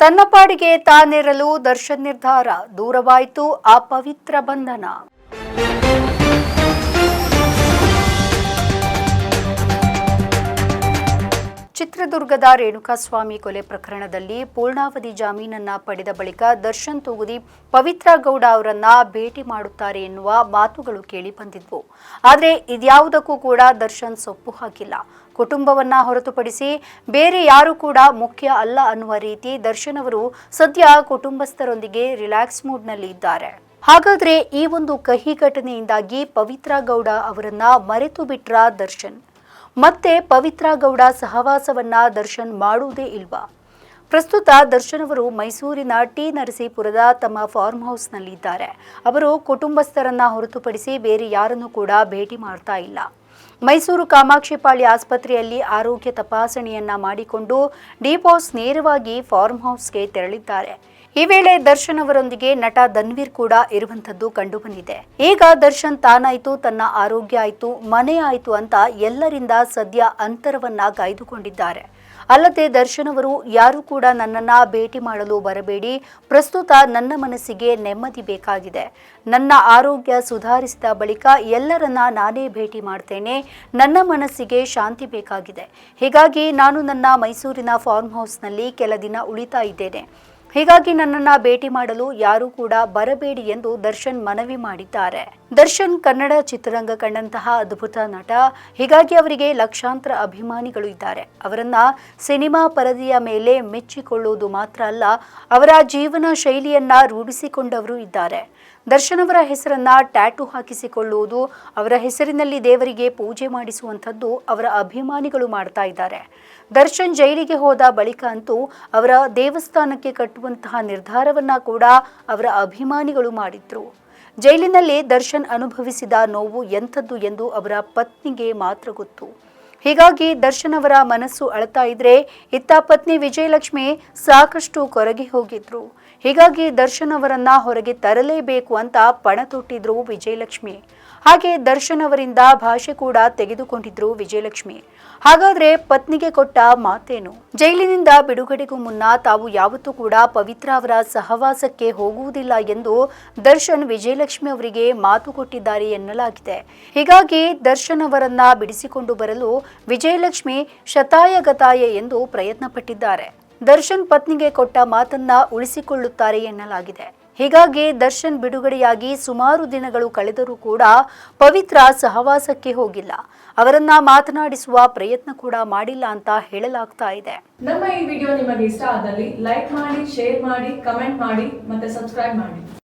ತನ್ನ ಪಾಡಿಗೆ ತಾನಿರಲು ದರ್ಶನ್ ನಿರ್ಧಾರ ದೂರವಾಯಿತು ಆ ಪವಿತ್ರ ಬಂಧನ. ಚಿತ್ರದುರ್ಗದ ರೇಣುಕಾಸ್ವಾಮಿ ಕೊಲೆ ಪ್ರಕರಣದಲ್ಲಿ ಪೂರ್ಣಾವಧಿ ಜಾಮೀನನ್ನ ಪಡೆದ ಬಳಿಕ ದರ್ಶನ್ ತೂಗುದಿ ಪವಿತ್ರ ಗೌಡ ಅವರನ್ನ ಭೇಟಿ ಮಾಡುತ್ತಾರೆ ಎನ್ನುವ ಮಾತುಗಳು ಕೇಳಿ ಬಂದಿದ್ವು. ಆದರೆ ಇದ್ಯಾವುದಕ್ಕೂ ಕೂಡ ದರ್ಶನ್ ಸೊಪ್ಪು ಹಾಕಿಲ್ಲ. ಕುಟುಂಬವನ್ನ ಹೊರತುಪಡಿಸಿ ಬೇರೆ ಯಾರು ಕೂಡ ಮುಖ್ಯ ಅಲ್ಲ ಅನ್ನುವ ರೀತಿ ದರ್ಶನ್ ಅವರು ಸದ್ಯ ಕುಟುಂಬಸ್ಥರೊಂದಿಗೆ ರಿಲ್ಯಾಕ್ಸ್ ಮೂಡ್ನಲ್ಲಿ ಇದ್ದಾರೆ. ಹಾಗಾದ್ರೆ ಈ ಒಂದು ಕಹಿ ಘಟನೆಯಿಂದಾಗಿ ಪವಿತ್ರ ಗೌಡ ಅವರನ್ನ ಮರೆತು ಬಿಟ್ರ ದರ್ಶನ್? ಮತ್ತೆ ಪವಿತ್ರ ಗೌಡ ಸಹವಾಸವನ್ನ ದರ್ಶನ್ ಮಾಡುವುದೇ ಇಲ್ವಾ? ಪ್ರಸ್ತುತ ದರ್ಶನ್ ಅವರು ಮೈಸೂರಿನ ಟಿ ನರಸೀಪುರದ ತಮ್ಮ ಫಾರ್ಮ್ ಹೌಸ್ನಲ್ಲಿದ್ದಾರೆ. ಅವರು ಕುಟುಂಬಸ್ಥರನ್ನ ಹೊರತುಪಡಿಸಿ ಬೇರೆ ಯಾರನ್ನು ಕೂಡ ಭೇಟಿ ಮಾಡ್ತಾ ಇಲ್ಲ. ಮೈಸೂರು ಕಾಮಾಕ್ಷಿಪಾಳ್ಯ ಆಸ್ಪತ್ರೆಯಲ್ಲಿ ಆರೋಗ್ಯ ತಪಾಸಣೆಯನ್ನ ಮಾಡಿಕೊಂಡು ಡಿಪಾಸ್ ನೇರವಾಗಿ ಫಾರ್ಮ್ ಹೌಸ್ಗೆ ತೆರಳಿದ್ದಾರೆ. ಈ ವೇಳೆ ದರ್ಶನ್ ಅವರೊಂದಿಗೆ ನಟ ಧನ್ವೀರ್ ಕೂಡ ಇರುವಂತದ್ದು ಕಂಡುಬಂದಿದೆ. ಈಗ ದರ್ಶನ್ ತಾನಾಯ್ತು, ತನ್ನ ಆರೋಗ್ಯ ಆಯ್ತು, ಮನೆ ಆಯ್ತು ಅಂತ ಎಲ್ಲರಿಂದ ಸದ್ಯ ಅಂತರವನ್ನ ಕಾಯ್ದುಕೊಂಡಿದ್ದಾರೆ. ಅಲ್ಲದೆ ದರ್ಶನ್ ಅವರು, ಯಾರು ಕೂಡ ನನ್ನನ್ನ ಭೇಟಿ ಮಾಡಲು ಬರಬೇಡಿ. ಪ್ರಸ್ತುತ ನನ್ನ ಮನಸ್ಸಿಗೆ ನೆಮ್ಮದಿ ಬೇಕಾಗಿದೆ. ನನ್ನ ಆರೋಗ್ಯ ಸುಧಾರಿಸಿದ ಬಳಿಕ ಎಲ್ಲರನ್ನ ನಾನೇ ಭೇಟಿ ಮಾಡ್ತೇನೆ. ನನ್ನ ಮನಸ್ಸಿಗೆ ಶಾಂತಿ ಬೇಕಾಗಿದೆ. ಹೀಗಾಗಿ ನಾನು ನನ್ನ ಮೈಸೂರಿನ ಫಾರ್ಮ್ ಹೌಸ್ನಲ್ಲಿ ಕೆಲ ದಿನ ಉಳಿತಾ ಇದ್ದೇನೆ. ಹೀಗಾಗಿ ನನ್ನನ್ನ ಭೇಟಿ ಮಾಡಲು ಯಾರೂ ಕೂಡ ಬರಬೇಡಿ ಎಂದು ದರ್ಶನ್ ಮನವಿ ಮಾಡಿದ್ದಾರೆ. ದರ್ಶನ್ ಕನ್ನಡ ಚಿತ್ರರಂಗ ಕಂಡಂತಹ ಅದ್ಭುತ ನಟ. ಹೀಗಾಗಿ ಅವರಿಗೆ ಲಕ್ಷಾಂತರ ಅಭಿಮಾನಿಗಳು ಇದ್ದಾರೆ. ಅವರನ್ನ ಸಿನಿಮಾ ಪರದೆಯ ಮೇಲೆ ಮೆಚ್ಚಿಕೊಳ್ಳುವುದು ಮಾತ್ರ ಅಲ್ಲ, ಅವರ ಜೀವನ ಶೈಲಿಯನ್ನ ರೂಢಿಸಿಕೊಂಡವರು ಇದ್ದಾರೆ. ದರ್ಶನ್ ಅವರ ಹೆಸರನ್ನ ಟ್ಯಾಟು ಹಾಕಿಸಿಕೊಳ್ಳುವುದು, ಅವರ ಹೆಸರಿನಲ್ಲಿ ದೇವರಿಗೆ ಪೂಜೆ ಮಾಡಿಸುವಂಥದ್ದು ಅವರ ಅಭಿಮಾನಿಗಳು ಮಾಡ್ತಾ ಇದ್ದಾರೆ. ದರ್ಶನ್ ಜೈಲಿಗೆ ಹೋದ ಬಳಿಕ ಅಂತೂ ಅವರ ದೇವಸ್ಥಾನಕ್ಕೆ ಕಟ್ಟುವಂತಹ ನಿರ್ಧಾರವನ್ನ ಕೂಡ ಅವರ ಅಭಿಮಾನಿಗಳು ಮಾಡಿದ್ರು. ಜೈಲಿನಲ್ಲಿ ದರ್ಶನ್ ಅನುಭವಿಸಿದ ನೋವು ಎಂಥದ್ದು ಎಂದು ಅವರ ಪತ್ನಿಗೆ ಮಾತ್ರ ಗೊತ್ತು. ಹೀಗಾಗಿ ದರ್ಶನ್ ಅವರ ಮನಸ್ಸು ಅಳತಾ ಇದ್ರೆ ಇತ್ತ ಪತ್ನಿ ವಿಜಯಲಕ್ಷ್ಮಿ ಸಾಕಷ್ಟು ಕೊರಗಿ ಹೋಗಿದ್ರು. ಹೀಗಾಗಿ ದರ್ಶನ್ ಅವರನ್ನ ಹೊರಗೆ ತರಲೇಬೇಕು ಅಂತ ಪಣ ತೊಟ್ಟಿದ್ರು ವಿಜಯಲಕ್ಷ್ಮಿ. ಹಾಗೆ ದರ್ಶನ್ ಅವರಿಂದ ಭಾಷೆ ಕೂಡ ತೆಗೆದುಕೊಂಡಿದ್ರು ವಿಜಯಲಕ್ಷ್ಮಿ. ಹಾಗಾದ್ರೆ ಪತ್ನಿಗೆ ಕೊಟ್ಟ ಮಾತೇನು? ಜೈಲಿನಿಂದ ಬಿಡುಗಡೆಗೂ ಮುನ್ನ ತಾವು ಯಾವತ್ತೂ ಕೂಡ ಪವಿತ್ರ ಅವರ ಸಹವಾಸಕ್ಕೆ ಹೋಗುವುದಿಲ್ಲ ಎಂದು ದರ್ಶನ್ ವಿಜಯಲಕ್ಷ್ಮಿ ಅವರಿಗೆ ಮಾತು ಕೊಟ್ಟಿದ್ದಾರೆ ಎನ್ನಲಾಗಿದೆ. ಹೀಗಾಗಿ ದರ್ಶನ್ ಅವರನ್ನ ಬಿಡಿಸಿಕೊಂಡು ಬರಲು ವಿಜಯಲಕ್ಷ್ಮಿ ಶತಾಯ ಗತಾಯ ಎಂದು ಪ್ರಯತ್ನ ಪಟ್ಟಿದ್ದಾರೆ ದರ್ಶನ್ ಪತ್ನಿಗೆ ಕೊಟ್ಟ ಮಾತನ್ನ ಉಳಿಸಿಕೊಳ್ಳುತ್ತಾರೆ ಎನ್ನಲಾಗಿದೆ. ಹೀಗಾಗಿ ದರ್ಶನ್ ಬಿಡುಗಡೆಯಾಗಿ ಸುಮಾರು ದಿನಗಳು ಕಳೆದರೂ ಕೂಡ ಪವಿತ್ರ ಸಹವಾಸಕ್ಕೆ ಹೋಗಿಲ್ಲ. ಅವರನ್ನ ಮಾತನಾಡಿಸುವ ಪ್ರಯತ್ನ ಕೂಡ ಮಾಡಿಲ್ಲ ಅಂತ ಹೇಳಲಾಗ್ತಾ ಇದೆ. ನಮ್ಮ ಈ ವಿಡಿಯೋ ನಿಮಗೆ ಇಷ್ಟ ಆದಲ್ಲಿ ಲೈಕ್ ಮಾಡಿ, ಶೇರ್ ಮಾಡಿ, ಕಮೆಂಟ್ ಮಾಡಿ ಮತ್ತೆ ಸಬ್ಸ್ಕ್ರೈಬ್ ಮಾಡಿ.